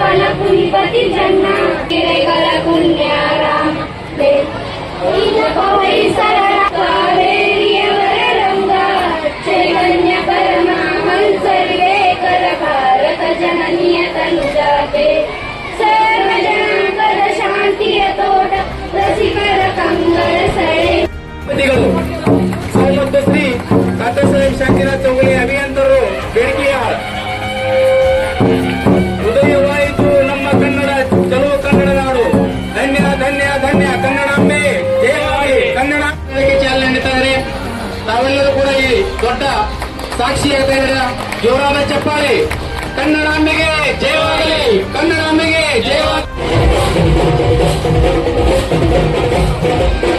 फलकुल्पति जन्म गिरिकरपुण्या ಸಾಕ್ಷಿಯಾಗ್ತಾ ಇದ್ದೀರಾ ಜೋರಾದ ಚಪ್ಪಾಳೆ. ಕನ್ನಡಾಂಬೆಗೆ ಜಯವಾಗಲಿ. ಕನ್ನಡಾಂಬೆಗೆ ಜಯವಾಗಲಿ.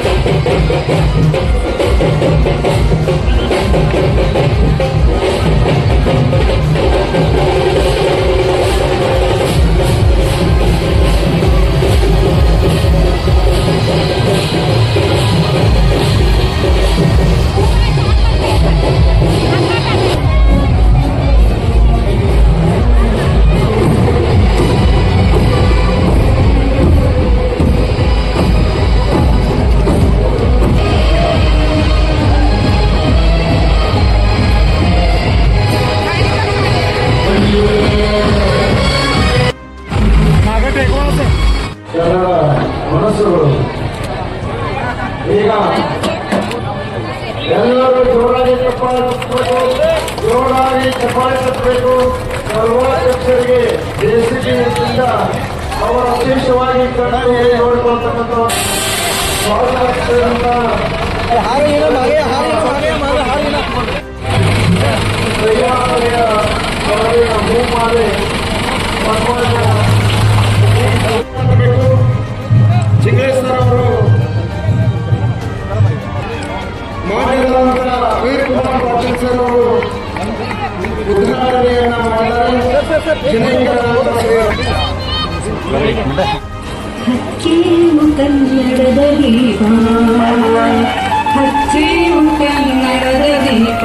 ಮನಸ್ಸುಗಳು ಈಗ ಎಲ್ಲರೂ ಜೋರಾಗಿ ಚಪ್ಪಾಳೆ ತಪ್ಪಬೇಕು ಜೋರಾಗಿ ಚಪ್ಪಾಳೆ ತಪ್ಪಬೇಕು ಸರ್ವಾಧ್ಯಕ್ಷರಿಗೆ ದೇಶದಿಂದ ಅವರ ವಿಶೇಷವಾಗಿ ಕಣ್ಣು ನೋಡಿಕೊಳ್ತಕ್ಕಂಥ ಸ್ವಾಗತ ತಯಾರಿಯ ಮಾನ್ಯರಾದ ವೀರಕುಮಾರ್ ಪಾಟೀಲ್ ಸರ್ ಅವರು ಉದ್ಘಾಟನೆಯನ್ನ ಮಾಡಿದ್ದಾರೆ ಜಿನೇಂದ್ರ ಹಚ್ಚೇವು ಕನ್ನಡದ ದೀಪ ಹಚ್ಚೇವು ಕನ್ನಡದ ದೀಪ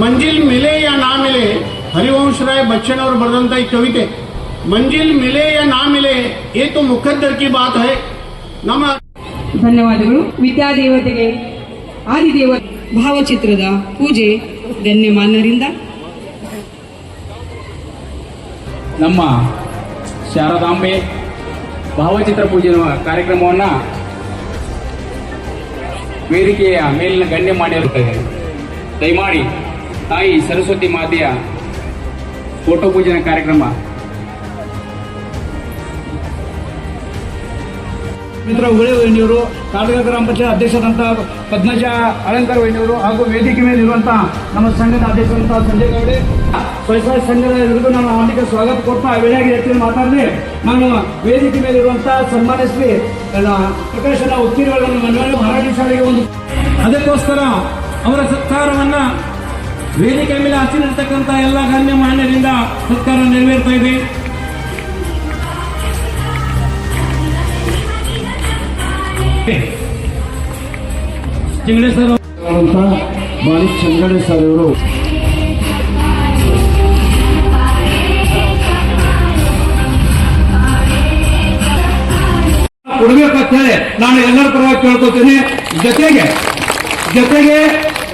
ಮಂಜಿಲ್ ಮಿಲೆ ಯಾ ನಾ ಮಿಲೆ ಹರಿವಂಶ ರಾಯ್ ಬಚ್ಚನ್ ಅವರು ಬರೆದಂತ ಈ ಕವಿತೆ. ಮಂಜಿಲ್ ಮಿಲೆ ಯಾ ನಾ ಮಿಲೆ ಏತು ಮುಖದ್ದರ್ ಕಿ ಬಾತ್ ಹೈ? ನಮ್ಮ ಧನ್ಯವಾದಗಳು. ವಿದ್ಯಾದೇವತೆಗೆ ಆದಿದೇವ ಭಾವಚಿತ್ರದ ಪೂಜೆ ಗಣ್ಯಮಾನ್ಯರಿಂದ ನಮ್ಮ ಶಾರದಾಂಬೆ ಭಾವಚಿತ್ರ ಪೂಜೆ ಕಾರ್ಯಕ್ರಮವನ್ನು ವೇದಿಕೆಯ ಮೇಲಿನ ಗಣ್ಯ ಮಾಡಿರುತ್ತದೆ ದಯಮಾಡಿ ತಾಯಿ ಸರಸ್ವತಿ ಮಾತೆಯ ಫೋಟೋ ಪೂಜನ ಕಾರ್ಯಕ್ರಮ. ಮಿತ್ರ ಉಗಳೆ ವೈನಿಯವರು ಕಾಳಗ ಗ್ರಾಮ ಪಂಚಾಯತ್ ಅಧ್ಯಕ್ಷರಾದಂತಹ ಪದ್ಮಜ ಅಲಂಕಾರ ವೈನಿಯವರು ಹಾಗೂ ವೇದಿಕೆ ಮೇಲೆ ಇರುವಂತಹ ನಮ್ಮ ಸಂಘದ ಅಧ್ಯಕ್ಷರಂತಹ ಸಂಜಯ್ ಗೌಡೆ. ಸ್ವಯಂ ಸಂಘದ ಎದುರಿಗೂ ನಾನು ಅವನಿಗೆ ಸ್ವಾಗತ ಆ ವೇಳೆಯಾಗಿ ಹೆಚ್ಚಿನ ಮಾತಾಡಿದೆ ನಾನು ವೇದಿಕೆ ಮೇಲೆ ಇರುವಂತಹ ಸನ್ಮಾನಿಸಿ ಪ್ರಕಾಶನ ಉತ್ತೀರ್ಣಗಳನ್ನು ಮನವಿ ಮರಾಠಿ ಶಾಲೆಗೆ ಒಂದು ಅದಕ್ಕೋಸ್ಕರ ಅವರ ಸತ್ಕಾರವನ್ನ ವೇದಿಕೆ ಮೇಲೆ ಹಸಿರಿರ್ತಕ್ಕಂಥ ಎಲ್ಲ ಗಣ್ಯ ಮಾನ್ಯರಿಂದ ಸತ್ಕಾರ ನೆರವೇರ್ತಾ ಇದೆ. ಚಿಂಗಡೆ ಸರ್ ಅಂತ ಮಾಣಿಕ್ ಚಂಗಡೆ ಸರ್ ಇವರು ಕೊಡ್ಬೇಕಂತ ಹೇಳಿ ನಾನು ಎಲ್ಲರ ಪರವಾಗಿ ಕೇಳ್ಕೊತೀನಿ. ಜೊತೆಗೆ ಜೊತೆಗೆ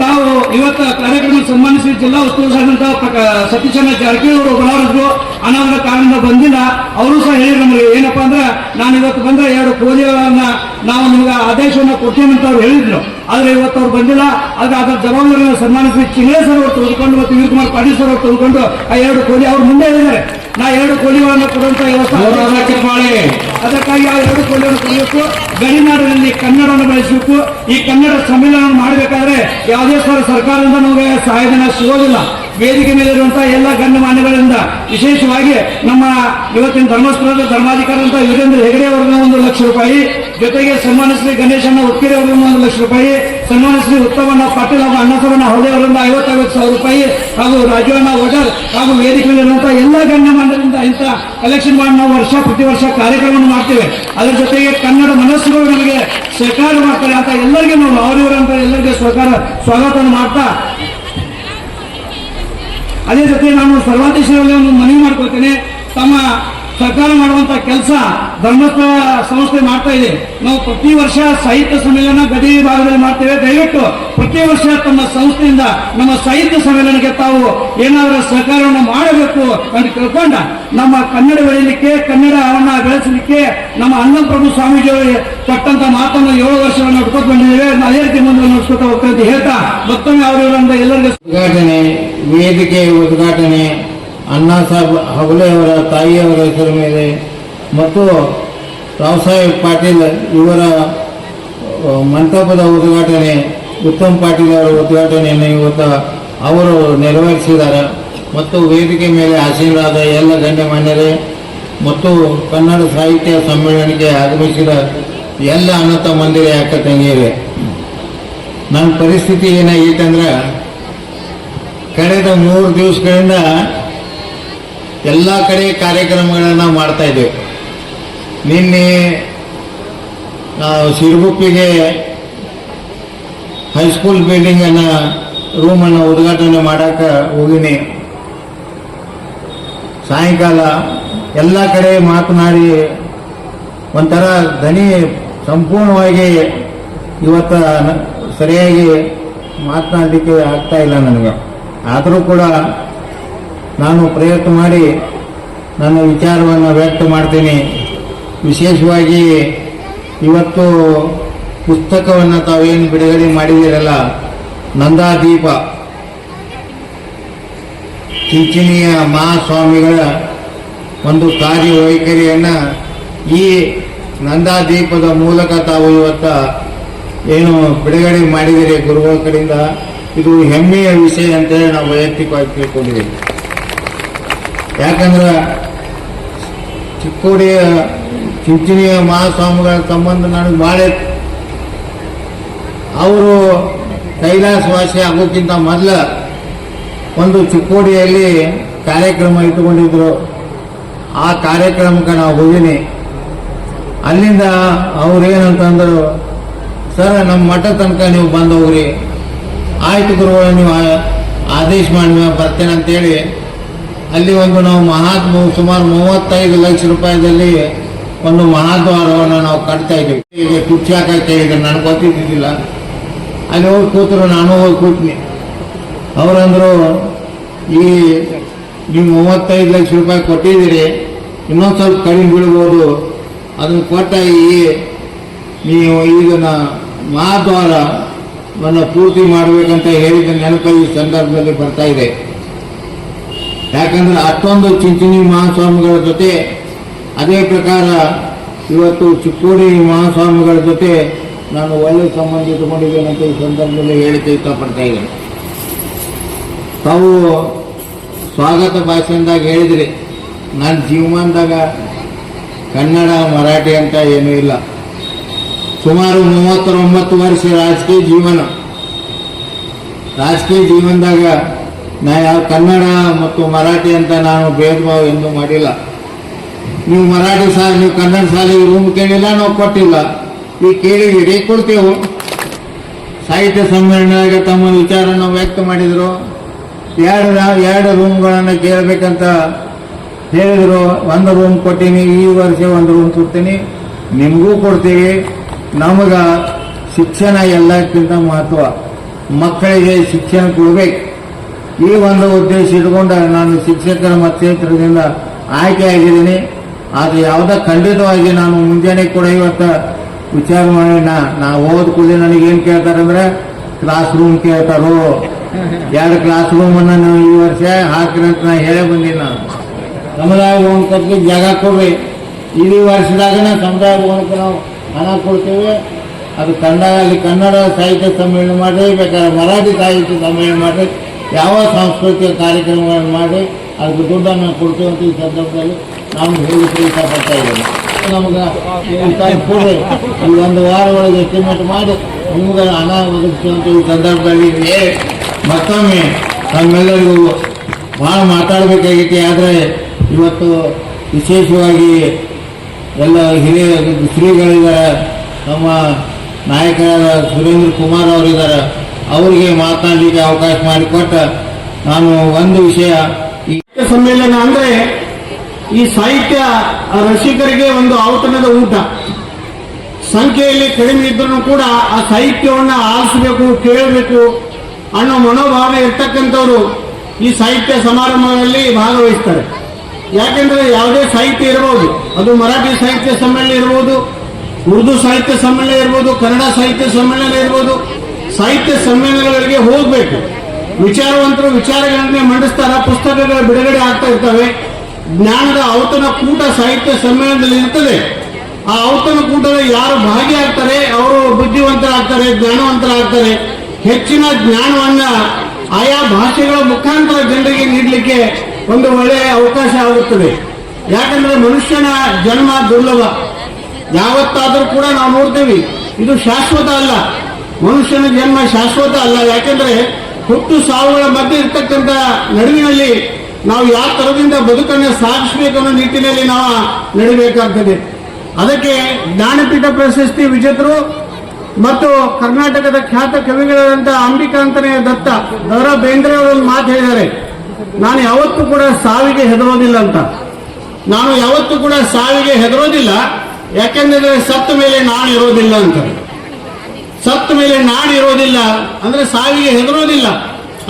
ತಾವು ಇವತ್ತು ಕಾರ್ಯಕ್ರಮ ಸನ್ಮಾನಿಸಿ ಜಿಲ್ಲಾ ಉಸ್ತುವಾರಿ ಪ್ರಕ- ಸತೀಶಣ್ಣ ಜಾರಕಿಹೊಳಿ ಅವರು ಬರೋರಿದ್ರು ಅನಾಥ ಕಾರಣದಿಂದ ಬಂದಿಲ್ಲ. ಅವರು ಸಹ ಹೇಳಿ ನಮಗೆ, ಏನಪ್ಪ ಅಂದ್ರೆ ನಾನು ಇವತ್ತು ಬಂದ್ರೆ ಎರಡು ಪೋಲಿಯೋಗಳನ್ನ ನಾವು ನಿಮ್ಗೆ ಆದೇಶವನ್ನು ಕೊಡ್ತೀನಿ ಅಂತ ಅವ್ರು ಹೇಳಿದ್ರು. ಆದ್ರೆ ಇವತ್ತು ಅವ್ರು ಬಂದಿಲ್ಲ. ಆದ್ರೆ ಅದರ ಜವಾಬ್ದಾರಿಯನ್ನು ಸನ್ಮಾನಿಸಿ ಚಿಂಗ್ಳೆ ಸರ್ ಅವರು ತೆಗೆದುಕೊಂಡು ಮತ್ತು ವೀರಕುಮಾರ್ ಪಾಟೀಲ್ ಅವರು ತೆಗೆದುಕೊಂಡು ಆ ಎರಡು ಕೋಲಿ, ಅವ್ರು ಮುಂದೆ ಹೇಳಿದ್ದಾರೆ. ನಾ ಎರಡು ಕೋಲಿಗಳನ್ನು ಕೊಡುವಂತ ವ್ಯವಸ್ಥೆ ಅದಕ್ಕಾಗಿ ಆ ಎರಡು ಕಲಿಯಬೇಕು ಗಡಿನಾಡಿನಲ್ಲಿ ಕನ್ನಡವನ್ನು ಬಳಸಬೇಕು. ಈ ಕನ್ನಡ ಸಮ್ಮೇಳನ ಮಾಡಬೇಕಾದ್ರೆ ಯಾವುದೇ ಸರ್ ಸರ್ಕಾರದಿಂದ ನಮಗೆ ಸಹಾಯಧನ ಸಿಗೋದಿಲ್ಲ. ವೇದಿಕೆ ಮೇಲಿರುವಂತಹ ಎಲ್ಲ ಗಣ್ಯಮಾನ್ಯಗಳಿಂದ ವಿಶೇಷವಾಗಿ ನಮ್ಮ ಇವತ್ತಿನ ಧರ್ಮಸ್ಥಳದ ಧರ್ಮಾಧಿಕಾರಿಯಂತ ವೀರೇಂದ್ರ ಹೆಗಡೆ ಅವರನ್ನ ಒಂದು ಲಕ್ಷ ರೂಪಾಯಿ, ಜೊತೆಗೆ ಸನ್ಮಾನ ಶ್ರೀ ಗಣೇಶಣ್ಣ ಉತ್ಕಿರಿ ಅವರನ್ನ ಒಂದು ಲಕ್ಷ ರೂಪಾಯಿ ಸನ್ಮಾನ ಶ್ರೀ ಉತ್ತಮಣ್ಣ ಪಾಟೀಲ್ ಹಾಗೂ ಅಣ್ಣಸವಣ್ಣ ಹೊಳೆ ಅವರಿಂದ ಐವತ್ತೈವತ್ತು ಸಾವಿರ ರೂಪಾಯಿ ಹಾಗೂ ರಾಜವಣ್ಣ ಒಡರ್ ಹಾಗೂ ವೇದಿಕೆ ಮೇಲಿರುವಂತಹ ಎಲ್ಲ ಗಣ್ಯಮಾನ್ಯರಿಂದ ಇಂಥ ಕಲೆಕ್ಷನ್ ಮಾಡಿ ನಾವು ವರ್ಷ ಪ್ರತಿ ವರ್ಷ ಕಾರ್ಯಕ್ರಮವನ್ನು ಮಾಡ್ತೇವೆ. ಅದರ ಜೊತೆಗೆ ಕನ್ನಡ ಮನಸ್ಸುಗಳು ನಮಗೆ ಸಹಕಾರ ಮಾಡ್ತಾರೆ ಅಂತ ಎಲ್ಲರಿಗೂ ನಾವು ಅವರಿವರಂತ ಎಲ್ಲರಿಗೆ ಸಹಕಾರ ಸ್ವಾಗತವನ್ನು ಮಾಡ್ತಾ. ಅದೇ ಜೊತೆ ನಾನು ಸರ್ವಾಧೀಶರಲ್ಲಿ ಒಂದು ಮನವಿ ಮಾಡ್ಕೊಳ್ತೇನೆ. ತಮ್ಮ ಸರ್ಕಾರ ಮಾಡುವಂತ ಕೆಲಸ ಧರ್ಮಸ್ಥಳ ಸಂಸ್ಥೆ ಮಾಡ್ತಾ ಇದೆ. ನಾವು ಪ್ರತಿ ವರ್ಷ ಸಾಹಿತ್ಯ ಸಮ್ಮೇಳನ ಗಡಿ ಭಾಗದಲ್ಲಿ ಮಾಡ್ತೇವೆ. ದಯವಿಟ್ಟು ಪ್ರತಿ ವರ್ಷ ತಮ್ಮ ಸಂಸ್ಥೆಯಿಂದ ನಮ್ಮ ಸಾಹಿತ್ಯ ಸಮ್ಮೇಳನಕ್ಕೆ ತಾವು ಏನಾದರೂ ಸಹಕಾರವನ್ನು ಮಾಡಬೇಕು ಅಂತ ತಿಳ್ಕೊಂಡ ನಮ್ಮ ಕನ್ನಡ ಬೆಳೀಲಿಕ್ಕೆ ಕನ್ನಡವನ್ನು ಬೆಳೆಸಲಿಕ್ಕೆ ನಮ್ಮ ಅನ್ನಪ್ರಭು ಸ್ವಾಮೀಜಿಯವರು ಕೊಟ್ಟಂತ ಮಾತನ್ನು ಏಳು ವರ್ಷವನ್ನು ನಡ್ಕೊತ ಬಂದಿದ್ದೇವೆ ಅದೇ ರೀತಿ ಮುಂದೆ ನಡೆಸ್ಕೊತಾ ಹೋಗ್ತೇವೆ ಅಂತ ಹೇಳ್ತಾ ಮತ್ತೊಮ್ಮೆ ಅವರಿಂದ ಎಲ್ಲರಿಗೂ ಉದ್ಘಾಟನೆ ವೇದಿಕೆ ಉದ್ಘಾಟನೆ. ಅಣ್ಣಾ ಸಾಹೇಬ್ ಹಗಲೆ ಅವರ ತಾಯಿಯವರ ಹೆಸರು ಮೇಲೆ ಮತ್ತು ರಾವ್ ಸಾಹೇಬ್ ಪಾಟೀಲ್ ಇವರ ಮಂಟಪದ ಉದ್ಘಾಟನೆ, ಉತ್ತಮ್ ಪಾಟೀಲ್ ಅವರ ಉದ್ಘಾಟನೆಯನ್ನು ಇವತ್ತು ಅವರು ನೆರವೇರಿಸಿದ್ದಾರೆ. ಮತ್ತು ವೇದಿಕೆ ಮೇಲೆ ಆಶೀರ್ವಾದ ಎಲ್ಲ ಗಣ್ಯಮಾನ್ಯರೇ ಮತ್ತು ಕನ್ನಡ ಸಾಹಿತ್ಯ ಸಮ್ಮೇಳನಕ್ಕೆ ಆಗಮಿಸಿದ ಎಲ್ಲ ಅನಾಥ ಮಂದಿರ ಅಕ್ಕ ತಂಗಿಯರೇ. ನನ್ನ ಪರಿಸ್ಥಿತಿ ಏನಾಗಿತ್ತಂದ್ರೆ ಕಳೆದ ಮೂರು ದಿವಸಗಳಿಂದ ಎಲ್ಲ ಕಡೆ ಕಾರ್ಯಕ್ರಮಗಳನ್ನು ಮಾಡ್ತಾ ಇದ್ದೇವೆ ನಿನ್ನೆ ನಾವು ಸಿರುಗುಪ್ಪಿಗೆ ಹೈಸ್ಕೂಲ್ ಬಿಲ್ಡಿಂಗನ್ನು ರೂಮನ್ನು ಉದ್ಘಾಟನೆ ಮಾಡೋಕೆ ಹೋಗಿನಿ. ಸಾಯಂಕಾಲ ಎಲ್ಲ ಕಡೆ ಮಾತನಾಡಿ ಒಂಥರ ದನಿ ಸಂಪೂರ್ಣವಾಗಿ ಇವತ್ತು ಸರಿಯಾಗಿ ಮಾತನಾಡಲಿಕ್ಕೆ ಆಗ್ತಾ ಇಲ್ಲ ನನಗೆ. ಆದರೂ ಕೂಡ ನಾನು ಪ್ರಯತ್ನ ಮಾಡಿ ನನ್ನ ವಿಚಾರವನ್ನು ವ್ಯಕ್ತ ಮಾಡ್ತೀನಿ. ವಿಶೇಷವಾಗಿ ಇವತ್ತು ಪುಸ್ತಕವನ್ನು ತಾವೇನು ಬಿಡುಗಡೆ ಮಾಡಿದ್ದೀರಲ್ಲ, ನಂದಾದೀಪ. ಚಿಂಚಿನಿಯ ಮಹಾಸ್ವಾಮಿಗಳ ಒಂದು ಕಾರ್ಯವೈಖರಿಯನ್ನು ಈ ನಂದಾದೀಪದ ಮೂಲಕ ತಾವು ಇವತ್ತ ಏನು ಬಿಡುಗಡೆ ಮಾಡಿದಿರಿ ಗುರುಗಳ ಕಡೆಯಿಂದ. ಇದು ಹೆಮ್ಮೆಯ ವಿಷಯ ಅಂತೇಳಿ ನಾವು ವೈಯಕ್ತಿಕವಾಗಿ ತಿಳ್ಕೊಂಡಿದ್ದೀವಿ. ಯಾಕಂದ್ರೆ ಚಿಕ್ಕೋಡಿಯ ಚಿಂಚಣಿಯ ಮಹಾಸ್ವಾಮಿಗಳ ಸಂಬಂಧ ನನಗೆ ಭಾಳ ಅವರು ಕೈಲಾಸವಾಸಿ ಆಗೋಕ್ಕಿಂತ ಮೊದಲ ಒಂದು ಚಿಕ್ಕೋಡಿಯಲ್ಲಿ ಕಾರ್ಯಕ್ರಮ ಇಟ್ಟುಕೊಂಡಿದ್ರು. ಆ ಕಾರ್ಯಕ್ರಮಕ್ಕೆ ನಾವು ಹೋಗಿನಿ. ಅಲ್ಲಿಂದ ಅವ್ರೇನಂತಂದ್ರು ಸರ್, ನಮ್ಮ ಮಠ ತನಕ ನೀವು ಬಂದು ಹೋಗ್ರಿ ಆಯ್ತು ಗುರುಗಳು, ನೀವು ಆದೇಶ ಮಾಡಿ ಬರ್ತೇನೆ ಅಂತೇಳಿ ಅಲ್ಲಿ ಒಂದು ನಾವು ಮಹಾತ್ಮ ಸುಮಾರು ಮೂವತ್ತೈದು ಲಕ್ಷ ರೂಪಾಯಿದಲ್ಲಿ ಒಂದು ಮಹಾದ್ವಾರವನ್ನು ನಾವು ಕಟ್ತಾ ಇದ್ದೀವಿ. ಈಗ ಕುರ್ಚಿ ಹಾಕೈತೆ ಈಗ ನನಗೆ ಗೊತ್ತಿದ್ದಿಲ್ಲ ಅಲ್ಲಿ ಹೋಗಿ ಕೂತರು ನಾನು ಹೋಗಿ ಕೂತ್ನಿ. ಅವರಂದರು, ಈ, ನೀವು ಮೂವತ್ತೈದು ಲಕ್ಷ ರೂಪಾಯಿ ಕೊಟ್ಟಿದ್ದೀರಿ, ಇನ್ನೊಂದು ಸ್ವಲ್ಪ ಕಡಿಮೆ ಬೀಳ್ಬೋದು. ಅದನ್ನು ಕೊಟ್ಟ ಈ, ನೀವು ಇದನ್ನ ಮಹಾದ್ವಾರವನ್ನು ಪೂರ್ತಿ ಮಾಡಬೇಕಂತ ಹೇಳಿದ ನೆನಪು ಈ ಸಂದರ್ಭದಲ್ಲಿ ಬರ್ತಾ ಇದೆ. ಯಾಕಂದ್ರೆ ಅಷ್ಟೊಂದು ಚಿಂಚಿನಿ ಮಹಾಸ್ವಾಮಿಗಳ ಜೊತೆ ಅದೇ ಪ್ರಕಾರ ಇವತ್ತು ಚಿಕ್ಕೋಡಿ ಮಹಾಸ್ವಾಮಿಗಳ ಜೊತೆ ನಾನು ಒಳ್ಳೆ ಸಂಬಂಧ ಇಟ್ಟುಕೊಂಡಿದ್ದೇನೆ ಅಂತ ಈ ಸಂದರ್ಭದಲ್ಲಿ ಹೇಳಿಕೆ ಇಷ್ಟಪಡ್ತಾ ಇದ್ದೇನೆ. ತಾವು ಸ್ವಾಗತ ಭಾಷೆಯಿಂದಾಗಿ ಹೇಳಿದ್ರಿ. ನನ್ನ ಜೀವಮಾನದಾಗ ಕನ್ನಡ, ಮರಾಠಿ ಅಂತ ಏನೂ ಇಲ್ಲ. ಸುಮಾರು ಮೂವತ್ತೊಂಬತ್ತು ವರ್ಷ ರಾಜಕೀಯ ಜೀವನ. ರಾಜಕೀಯ ಜೀವನದಾಗ ನಾ ಯಾವ ಕನ್ನಡ ಮತ್ತು ಮರಾಠಿ ಅಂತ ನಾನು ಭೇದ ಭಾವ ಎಂದೂ ಮಾಡಿಲ್ಲ. ನೀವು ಮರಾಠಿ ಸಾಲ ನೀವು ಕನ್ನಡ ಶಾಲೆಗೆ ರೂಮ್ ಕೇಳಿಲ್ಲ, ನಾವು ಕೊಟ್ಟಿಲ್ಲ. ಈ ಕೇಳಿ ಕೇಳಿದ್ದೀರಿ ಕೊಡ್ತೇವೆ. ಸಾಹಿತ್ಯ ಸಮ್ಮೇಳನದಾಗ ತಮ್ಮ ವಿಚಾರನ ವ್ಯಕ್ತ ಮಾಡಿದರು. ಎರಡು ಎರಡು ರೂಮ್ಗಳನ್ನು ಕೇಳಬೇಕಂತ ಹೇಳಿದರು. ಒಂದು ರೂಮ್ ಕೊಟ್ಟೀನಿ, ಈ ವರ್ಷ ಒಂದು ರೂಮ್ ಕೊಡ್ತೀನಿ. ನಿಮಗೂ ಕೊಡ್ತೀವಿ. ನಮಗ ಶಿಕ್ಷಣ ಎಲ್ಲಕ್ಕಿಂತ ಮಹತ್ವ. ಮಕ್ಕಳಿಗೆ ಶಿಕ್ಷಣ ಕೊಡ್ಬೇಕು. ಈ ಒಂದು ಉದ್ದೇಶ ಇಟ್ಕೊಂಡು ನಾನು ಶಿಕ್ಷಕರ ಮತಕ್ಷೇತ್ರದಿಂದ ಆಯ್ಕೆ ಆಗಿದ್ದೀನಿ. ಅದು ಯಾವುದೇ ಖಂಡಿತವಾಗಿ ನಾನು ಮುಂಜಾನೆ ಕೂಡ ಇವತ್ತು ವಿಚಾರ ಮಾಡಿ ನಾ ಓದ್ ಕೂಡಲೇ ನನಗೇನು ಕೇಳ್ತಾರಂದ್ರೆ ಕ್ಲಾಸ್ ರೂಮ್ ಕೇಳ್ತಾರೋ? ಎರಡು ಕ್ಲಾಸ್ ರೂಮನ್ನು ನಾವು ಈ ವರ್ಷ ಹಾಕ್ರಿ ಅಂತ ನಾ ಹೇಳೇ ಬಂದೀನಿ ನಾನು. ಸಮುದಾಯ ಭವನಕ್ಕೆ ಜಾಗ ಕೊಡ್ರಿ. ಇಡೀ ವರ್ಷದಾಗನೇ ಸಮುದಾಯ ಭವನಕ್ಕೆ ನಾವು ಹಣ ಕೊಡ್ತೇವೆ. ಅದು ಕನ್ನಡ, ಅಲ್ಲಿ ಕನ್ನಡ ಸಾಹಿತ್ಯ ಸಮ್ಮೇಳನ ಮಾಡಿ ಬೇಕಾದ್ರೆ ಮರಾಠಿ ಸಾಹಿತ್ಯ ಸಮ್ಮೇಳನ ಮಾಡಿ ಯಾವ ಸಾಂಸ್ಕೃತಿಕ ಕಾರ್ಯಕ್ರಮಗಳನ್ನು ಮಾಡಿ ಅದಕ್ಕೆ ದುಡ್ಡನ್ನು ಕೊಡ್ತೀವಿ ಅಂತ ಈ ಸಂದರ್ಭದಲ್ಲಿ ನಾನು ಹೇಳಿಕೆ ಇಷ್ಟಪಡ್ತಾ ಇದ್ದೇನೆ. ನಮ್ಗೆ ಈ ಒಂದು ವಾರ ಒಳಗೆ ಎಸ್ಟಿಮೇಟ್ ಮಾಡಿ ನಿಮ್ಗೆ ಹಣ ಒದಗಿಸುವಂತ ಈ ಸಂದರ್ಭದಲ್ಲಿ ಮತ್ತೊಮ್ಮೆ ತಮ್ಮೆಲ್ಲರಿಗೂ ಭಾಳ ಮಾತಾಡಬೇಕಾಗಿತ್ತು. ಆದರೆ ಇವತ್ತು ವಿಶೇಷವಾಗಿ ಎಲ್ಲ ಹಿರಿಯ ಶ್ರೀಗಳಿದ್ದಾರೆ. ನಮ್ಮ ನಾಯಕರಾದ ಸುರೇಂದ್ರ ಕುಮಾರ್ ಅವರಿದ್ದಾರೆ. ಅವರಿಗೆ ಮಾತನಾಡಲಿಕ್ಕೆ ಅವಕಾಶ ಮಾಡಿಕೊಟ್ಟ ನಾನು ಒಂದು ವಿಷಯ ಈ ಸಮ್ಮೇಳನ ಅಂದ್ರೆ ಈ ಸಾಹಿತ್ಯ ರಸಿಕರಿಗೆ ಒಂದು ಔತಣದ ಊಟ. ಸಂಖ್ಯೆಯಲ್ಲಿ ಕಡಿಮೆ ಇದ್ರೂ ಕೂಡ ಆ ಸಾಹಿತ್ಯವನ್ನ ಆಲಿಸಬೇಕು ಕೇಳಬೇಕು ಅನ್ನೋ ಮನೋಭಾವ ಇರ್ತಕ್ಕಂಥವ್ರು ಈ ಸಾಹಿತ್ಯ ಸಮಾರಂಭದಲ್ಲಿ ಭಾಗವಹಿಸ್ತಾರೆ. ಯಾಕೆಂದ್ರೆ ಯಾವುದೇ ಸಾಹಿತ್ಯ ಇರಬಹುದು ಅದು ಮರಾಠಿ ಸಾಹಿತ್ಯ ಸಮ್ಮೇಳನ ಇರಬಹುದು ಉರ್ದು ಸಾಹಿತ್ಯ ಸಮ್ಮೇಳನ ಇರ್ಬೋದು, ಕನ್ನಡ ಸಾಹಿತ್ಯ ಸಮ್ಮೇಳನ ಇರ್ಬೋದು ಸಾಹಿತ್ಯ ಸಮ್ಮೇಳನಗಳಿಗೆ ಹೋಗಬೇಕು. ವಿಚಾರವಂತರು ವಿಚಾರಗಳನ್ನೇ ಮಂಡಿಸ್ತಾರ, ಪುಸ್ತಕಗಳ ಬಿಡುಗಡೆ ಆಗ್ತಾ ಇರ್ತವೆ. ಜ್ಞಾನದ ಔತಣ ಕೂಟ ಸಾಹಿತ್ಯ ಸಮ್ಮೇಳನದಲ್ಲಿ ಇರ್ತದೆ. ಆ ಔತಣ ಕೂಟದಲ್ಲಿ ಯಾರು ಭಾಗಿಯಾಗ್ತಾರೆ, ಅವರು ಬುದ್ಧಿವಂತರಾಗ್ತಾರೆ, ಜ್ಞಾನವಂತರಾಗ್ತಾರೆ. ಹೆಚ್ಚಿನ ಜ್ಞಾನವನ್ನ ಆಯಾ ಭಾಷೆಗಳ ಮುಖಾಂತರ ಜನರಿಗೆ ನೀಡಲಿಕ್ಕೆ ಒಂದು ಒಳ್ಳೆಯ ಅವಕಾಶ ಆಗುತ್ತದೆ. ಯಾಕಂದ್ರೆ ಮನುಷ್ಯನ ಜನ್ಮ ದುರ್ಲಭ. ಯಾವತ್ತಾದರೂ ಕೂಡ ನಾವು ನೋಡ್ತೇವೆ. ಇದು ಶಾಶ್ವತ ಅಲ್ಲ. ಮನುಷ್ಯನ ಜನ್ಮ ಶಾಶ್ವತ ಅಲ್ಲ. ಯಾಕೆಂದ್ರೆ ಹುಟ್ಟು ಸಾವುಗಳ ಮಧ್ಯೆ ಇರ್ತಕ್ಕಂಥ ನಡುವಿನಲ್ಲಿ ನಾವು ಯಾವ ತರದಿಂದ ಬದುಕನ್ನು ಸಾಗಿಸಬೇಕು ಅನ್ನೋ ನಿಟ್ಟಿನಲ್ಲಿ ನಾವು ನಡಿಬೇಕಾಗ್ತದೆ. ಅದಕ್ಕೆ ಜ್ಞಾನಪೀಠ ಪ್ರಶಸ್ತಿ ವಿಜೇತರು ಮತ್ತು ಕರ್ನಾಟಕದ ಖ್ಯಾತ ಕವಿಗಳಾದಂಥ ಅಂಬಿಕಾಂತನೇ ದತ್ತ ದರ ಬೇಂದ್ರೆ ಅವರೊಂದು ಮಾತು ಹೇಳಿದ್ದಾರೆ. ನಾನು ಯಾವತ್ತೂ ಕೂಡ ಸಾವಿಗೆ ಹೆದರೋದಿಲ್ಲ ಅಂತ. ನಾನು ಯಾವತ್ತೂ ಕೂಡ ಸಾವಿಗೆ ಹೆದರೋದಿಲ್ಲ. ಯಾಕೆಂದ್ರೆ ಸತ್ತ ಮೇಲೆ ನಾನು ಇರೋದಿಲ್ಲ ಅಂತಾರೆ ಸತ್ತ ಮೇಲೆ ನಾಡಿರೋದಿಲ್ಲ ಅಂದ್ರೆ ಸಾವಿಗೆ ಹೆದರೋದಿಲ್ಲ.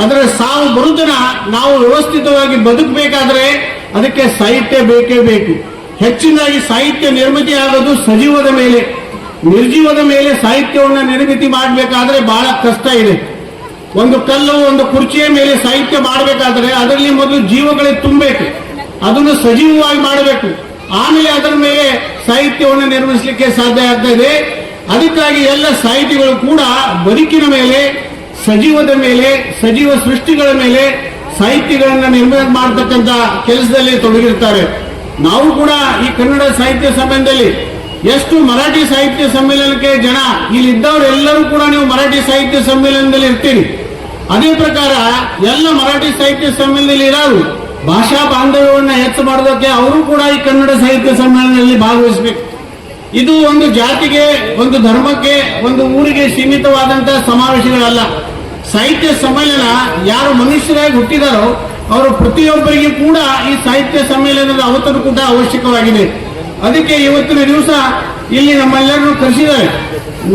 ಆದರೆ ಸಾವು ಬರುತ್ತನ, ನಾವು ವ್ಯವಸ್ಥಿತವಾಗಿ ಬದುಕಬೇಕಾದ್ರೆ ಅದಕ್ಕೆ ಸಾಹಿತ್ಯ ಬೇಕೇ ಬೇಕು. ಹೆಚ್ಚಿನಾಗಿ ಸಾಹಿತ್ಯ ನಿರ್ಮಿತಿ ಆಗೋದು ಸಜೀವದ ಮೇಲೆ. ನಿರ್ಜೀವದ ಮೇಲೆ ಸಾಹಿತ್ಯವನ್ನು ನಿರ್ಮಿತಿ ಮಾಡಬೇಕಾದ್ರೆ ಬಹಳ ಕಷ್ಟ ಇದೆ. ಒಂದು ಕಲ್ಲು, ಒಂದು ಕುರ್ಚಿಯ ಮೇಲೆ ಸಾಹಿತ್ಯ ಮಾಡಬೇಕಾದ್ರೆ ಅದರಲ್ಲಿ ಮೊದಲು ಜೀವಗಳೇ ತುಂಬಬೇಕು. ಅದನ್ನು ಸಜೀವವಾಗಿ ಮಾಡಬೇಕು. ಆಮೇಲೆ ಅದರ ಮೇಲೆ ಸಾಹಿತ್ಯವನ್ನು ನಿರ್ಮಿಸಲಿಕ್ಕೆ ಸಾಧ್ಯ ಆಗ್ತಾ ಇದೆ. ಅದಕ್ಕಾಗಿ ಎಲ್ಲ ಸಾಹಿತಿಗಳು ಕೂಡ ಬದುಕಿನ ಮೇಲೆ, ಸಜೀವದ ಮೇಲೆ, ಸಜೀವ ಸೃಷ್ಟಿಗಳ ಮೇಲೆ ಸಾಹಿತ್ಯಗಳನ್ನ ನಿರ್ಮಾಣ ಮಾಡತಕ್ಕಂತ ಕೆಲಸದಲ್ಲಿ ತೊಡಗಿರ್ತಾರೆ. ನಾವು ಕೂಡ ಈ ಕನ್ನಡ ಸಾಹಿತ್ಯ ಸಮ್ಮೇಳನದಲ್ಲಿ ಎಷ್ಟು ಮರಾಠಿ ಸಾಹಿತ್ಯ ಸಮ್ಮೇಳನಕ್ಕೆ ಜನ ಇಲ್ಲಿದ್ದವರೆಲ್ಲರೂ ಕೂಡ ನೀವು ಮರಾಠಿ ಸಾಹಿತ್ಯ ಸಮ್ಮೇಳನದಲ್ಲಿ ಇರ್ತೀರಿ. ಅದೇ ಪ್ರಕಾರ ಎಲ್ಲ ಮರಾಠಿ ಸಾಹಿತ್ಯ ಸಮ್ಮೇಳನದಲ್ಲಿ ಇರೋರು ಭಾಷಾ ಬಾಂಧವ್ಯವನ್ನು ಹೆಚ್ಚು ಮಾಡೋದಕ್ಕೆ ಅವರು ಕೂಡ ಈ ಕನ್ನಡ ಸಾಹಿತ್ಯ ಸಮ್ಮೇಳನದಲ್ಲಿ ಭಾಗವಹಿಸಬೇಕು. ಇದು ಒಂದು ಜಾತಿಗೆ, ಒಂದು ಧರ್ಮಕ್ಕೆ, ಒಂದು ಊರಿಗೆ ಸೀಮಿತವಾದಂತಹ ಸಮಾವೇಶಗಳಲ್ಲ. ಸಾಹಿತ್ಯ ಸಮ್ಮೇಳನ ಯಾರು ಮನುಷ್ಯರಾಗಿ ಹುಟ್ಟಿದಾರೋ, ಅವರು ಪ್ರತಿಯೊಬ್ಬರಿಗೂ ಕೂಡ ಈ ಸಾಹಿತ್ಯ ಸಮ್ಮೇಳನದ ಅವತರು ಕೂಡ ಅವಶ್ಯಕವಾಗಿದೆ. ಅದಕ್ಕೆ ಇವತ್ತಿನ ದಿವಸ ಇಲ್ಲಿ ನಮ್ಮೆಲ್ಲರನ್ನು ಕರೆಸಿದ್ದಾರೆ.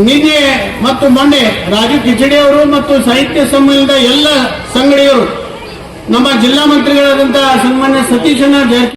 ನಿನ್ನೆ ಮತ್ತು ಮೊನ್ನೆ ರಾಜು ಕಿಚಡಿ ಅವರು ಮತ್ತು ಸಾಹಿತ್ಯ ಸಮ್ಮೇಳನದ ಎಲ್ಲ ಸಂಗಡಿಗರು ನಮ್ಮ ಜಿಲ್ಲಾ ಮಂತ್ರಿಗಳಾದಂತಹ ಸನ್ಮಾನ್ಯ ಸತೀಶಣ್ಣ ಜಾರಕಿಹೊಳಿ